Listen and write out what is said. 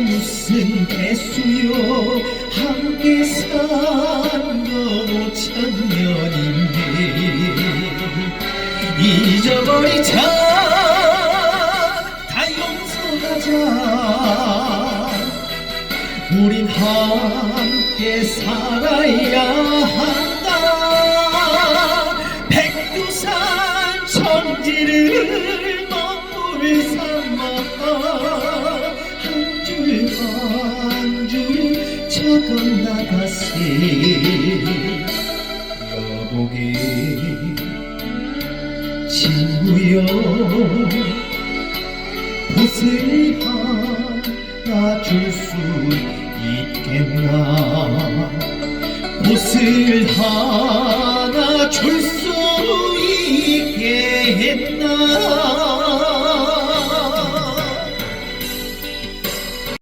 무슨 대수요? 함께 산건 5천 년인데 잊어버리자 다 용서하자. 우린 함께 살아야 한다. 백두산 천지를 먹물 삼아 건너가세 여보게 친구여 옷을 하나 줄 수 있겠나? 옷을 하나 줄 수 있겠나?